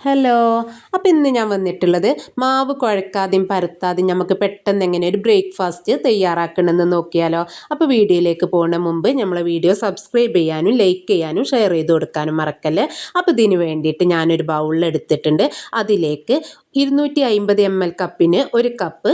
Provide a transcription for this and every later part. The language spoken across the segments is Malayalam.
ഹലോ അപ്പോൾ ഇന്ന് ഞാൻ വന്നിട്ടുള്ളത് മാവ് കുഴക്കാതെയും പരത്താതെയും നമുക്ക് പെട്ടെന്ന് എങ്ങനെ ഒരു ബ്രേക്ക്ഫാസ്റ്റ് തയ്യാറാക്കണമെന്ന് നോക്കിയാലോ. അപ്പോൾ വീഡിയോയിലേക്ക് പോകുന്ന മുമ്പ് നമ്മളെ വീഡിയോ സബ്സ്ക്രൈബ് ചെയ്യാനും ലൈക്ക് ചെയ്യാനും ഷെയർ ചെയ്ത് കൊടുക്കാനും മറക്കല്ലേ. അപ്പോൾ ഇതിന് വേണ്ടിയിട്ട് ഞാനൊരു ബൗളിൽ എടുത്തിട്ടുണ്ട്. അതിലേക്ക് ഇരുന്നൂറ്റി അമ്പത് എം എൽ കപ്പിന് ഒരു കപ്പ്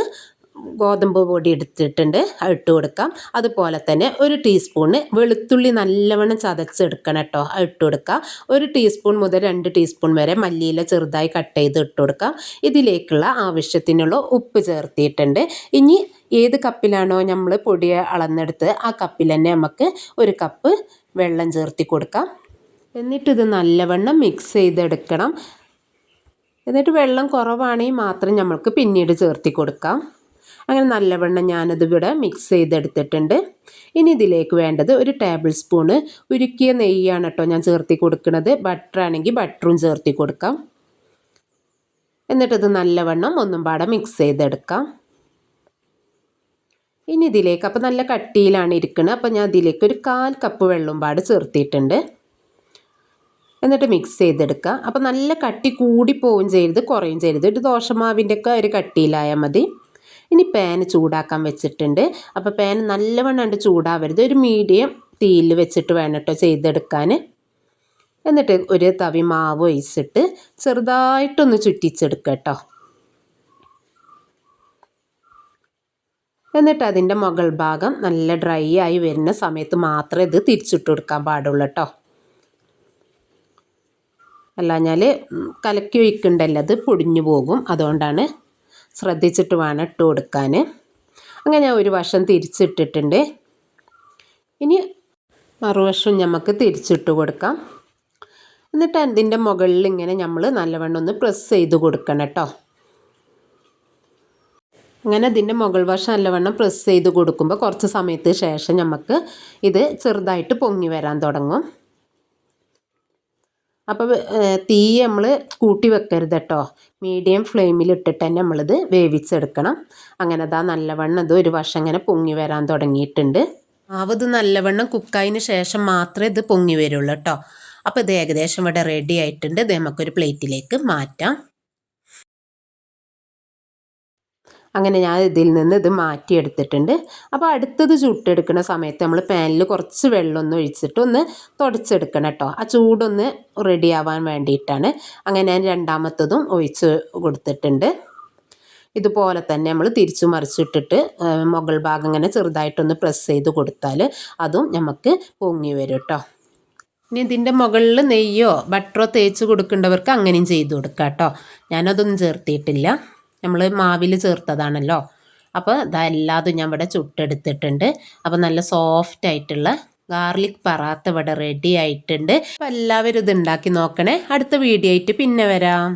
ഗോതമ്പ് പൊടി എടുത്തിട്ടുണ്ട്. അത് ഇട്ട് കൊടുക്കാം. അതുപോലെ തന്നെ ഒരു ടീസ്പൂണ് വെളുത്തുള്ളി നല്ലവണ്ണം ചതച്ചെടുക്കണം കേട്ടോ. അത് ഇട്ട് കൊടുക്കാം. ഒരു ടീസ്പൂൺ മുതൽ രണ്ട് ടീസ്പൂൺ വരെ മല്ലിയില ചെറുതായി കട്ട് ചെയ്ത് ഇട്ട് കൊടുക്കാം. ഇതിലേക്കുള്ള ആവശ്യത്തിനുള്ള ഉപ്പ് ചേർത്തിയിട്ടുണ്ട്. ഇനി ഏത് കപ്പിലാണോ നമ്മൾ പൊടി അളന്നെടുത്ത് ആ കപ്പിൽ തന്നെ നമുക്ക് ഒരു കപ്പ് വെള്ളം ചേർത്തി കൊടുക്കാം. എന്നിട്ടിത് നല്ലവണ്ണം മിക്സ് ചെയ്തെടുക്കണം. എന്നിട്ട് വെള്ളം കുറവാണെങ്കിൽ മാത്രം നമ്മൾക്ക് പിന്നീട് ചേർത്തി കൊടുക്കാം. അങ്ങനെ നല്ലവണ്ണം ഞാനത് ഇവിടെ മിക്സ് ചെയ്തെടുത്തിട്ടുണ്ട്. ഇനി ഇതിലേക്ക് വേണ്ടത് ഒരു ടേബിൾ സ്പൂണ് ഉരുക്കിയ നെയ്യാണ് കേട്ടോ ഞാൻ ചേർത്തി കൊടുക്കുന്നത്. ബട്ടറാണെങ്കിൽ ബട്ടറും ചേർത്തി കൊടുക്കാം. എന്നിട്ടത് നല്ലവണ്ണം ഒന്നും പാടെ മിക്സ് ചെയ്തെടുക്കാം. ഇനി ഇതിലേക്ക് അപ്പോൾ നല്ല കട്ടിയിലാണ് ഇരിക്കുന്നത് അപ്പോൾ ഞാൻ ഇതിലേക്ക് ഒരു കാൽ കപ്പ് വെള്ളം പാട് ചേർത്തിയിട്ടുണ്ട്. എന്നിട്ട് മിക്സ് ചെയ്തെടുക്കുക അപ്പോൾ നല്ല കട്ടി കൂടി പോവുകയും ചെയ്യരുത് കുറയും ചെയ്യരുത്. ഒരു ദോശമാവിന്റെ ഒക്കെ ഒരു കട്ടിയിലായാൽ മതി. ഇനി പാന് ചൂടാക്കാൻ വെച്ചിട്ടുണ്ട്. അപ്പോൾ പാന് നല്ലവണ്ണം ഉണ്ട് ചൂടാവരുത്. ഒരു മീഡിയം തീയിൽ വെച്ചിട്ട് വേണം കേട്ടോ ചെയ്തെടുക്കാൻ. എന്നിട്ട് ഒരു തവി മാവ് ഒഴിച്ചിട്ട് ചെറുതായിട്ടൊന്ന് ചുറ്റിച്ചെടുക്കുക കേട്ടോ എന്നിട്ട് അതിന്റെ മുകൾ ഭാഗം നല്ല ഡ്രൈ ആയി വരുന്ന സമയത്ത് മാത്രമേ ഇത് തിരിച്ചിട്ട് കൊടുക്കാൻ പാടുള്ളൂ കേട്ടോ അല്ലാഞ്ഞാൽ കലക്കി വയ്ക്കണ്ടല്ലോ അത് പൊടിഞ്ഞു പോകും. അതുകൊണ്ടാണ് ശ്രദ്ധിച്ചിട്ട് വേണം ഇട്ട് കൊടുക്കാൻ. അങ്ങനെ ഞാൻ ഒരു വശം തിരിച്ചിട്ടിട്ടുണ്ട്. ഇനി മറുവശം നമുക്ക് തിരിച്ചിട്ട് കൊടുക്കാം. എന്നിട്ട് അതിന്റെ മുകളിൽ ഇങ്ങനെ നമ്മൾ നല്ലവണ്ണം ഒന്ന് പ്രസ് ചെയ്ത് കൊടുക്കണം കേട്ടോ. അങ്ങനെ അതിന്റെ മുകൾ വശം നല്ലവണ്ണം പ്രസ് ചെയ്ത് കൊടുക്കുമ്പോൾ കുറച്ച് സമയത്ത് ശേഷം നമുക്ക് ഇത് ചെറുതായിട്ട് പൊങ്ങി വരാൻ തുടങ്ങും. അപ്പോൾ തീ നമ്മൾ കൂട്ടി വെക്കരുത് കേട്ടോ മീഡിയം ഫ്ലെയിമിൽ ഇട്ടിട്ട് തന്നെ നമ്മളിത് വേവിച്ചെടുക്കണം. അങ്ങനെ അതാ നല്ലവണ്ണം ഇത് ഒരു വശം ഇങ്ങനെ പൊങ്ങി വരാൻ തുടങ്ങിയിട്ടുണ്ട്. ആവത് നല്ലവണ്ണം കുക്കായതിന് ശേഷം മാത്രമേ ഇത് പൊങ്ങി വരുള്ളൂ കേട്ടോ. അപ്പോൾ ഇത് ഏകദേശം ഇവിടെ റെഡി ആയിട്ടുണ്ട്. ഇത് നമുക്കൊരു പ്ലേറ്റിലേക്ക് മാറ്റാം. അങ്ങനെ ഞാൻ ഇതിൽ നിന്ന് ഇത് മാറ്റിയെടുത്തിട്ടുണ്ട്. അപ്പോൾ അടുത്തത് ചുട്ടെടുക്കുന്ന സമയത്ത് നമ്മൾ പാനിൽ കുറച്ച് വെള്ളം ഒന്ന് ഒഴിച്ചിട്ട് ഒന്ന് തുടച്ചെടുക്കണം കേട്ടോ. ആ ചൂടൊന്ന് റെഡിയാവാൻ വേണ്ടിയിട്ടാണ്. അങ്ങനെ ഞാൻ രണ്ടാമത്തതും ഒഴിച്ച് കൊടുത്തിട്ടുണ്ട്. ഇതുപോലെ തന്നെ നമ്മൾ തിരിച്ചു മറിച്ചിട്ടിട്ട് മുകൾ ഭാഗം ഇങ്ങനെ ചെറുതായിട്ടൊന്ന് പ്രസ് ചെയ്ത് കൊടുത്താൽ അതും നമുക്ക് പൊങ്ങി വരും കേട്ടോ. ഇനി ഇതിന്റെ മുകളിൽ നെയ്യോ ബട്ടറോ തേച്ച് കൊടുക്കേണ്ടവർക്ക് അങ്ങനെയും ചെയ്ത് കൊടുക്കാം കേട്ടോ. ഞാനതൊന്നും ചേർത്തിയിട്ടില്ല. നമ്മൾ മാവിൽ ചേർത്തതാണല്ലോ. അപ്പോൾ ഇതെല്ലാതും ഞാൻ ഇവിടെ ചുട്ടെടുത്തിട്ടുണ്ട്. അപ്പോൾ നല്ല സോഫ്റ്റ് ആയിട്ടുള്ള ഗാർലിക് പറാത്ത ഇവിടെ റെഡി ആയിട്ടുണ്ട്. അപ്പോൾ എല്ലാവരും ഇത് ഉണ്ടാക്കി നോക്കണേ. അടുത്ത വീഡിയോ ആയിട്ട് പിന്നെ വരാം.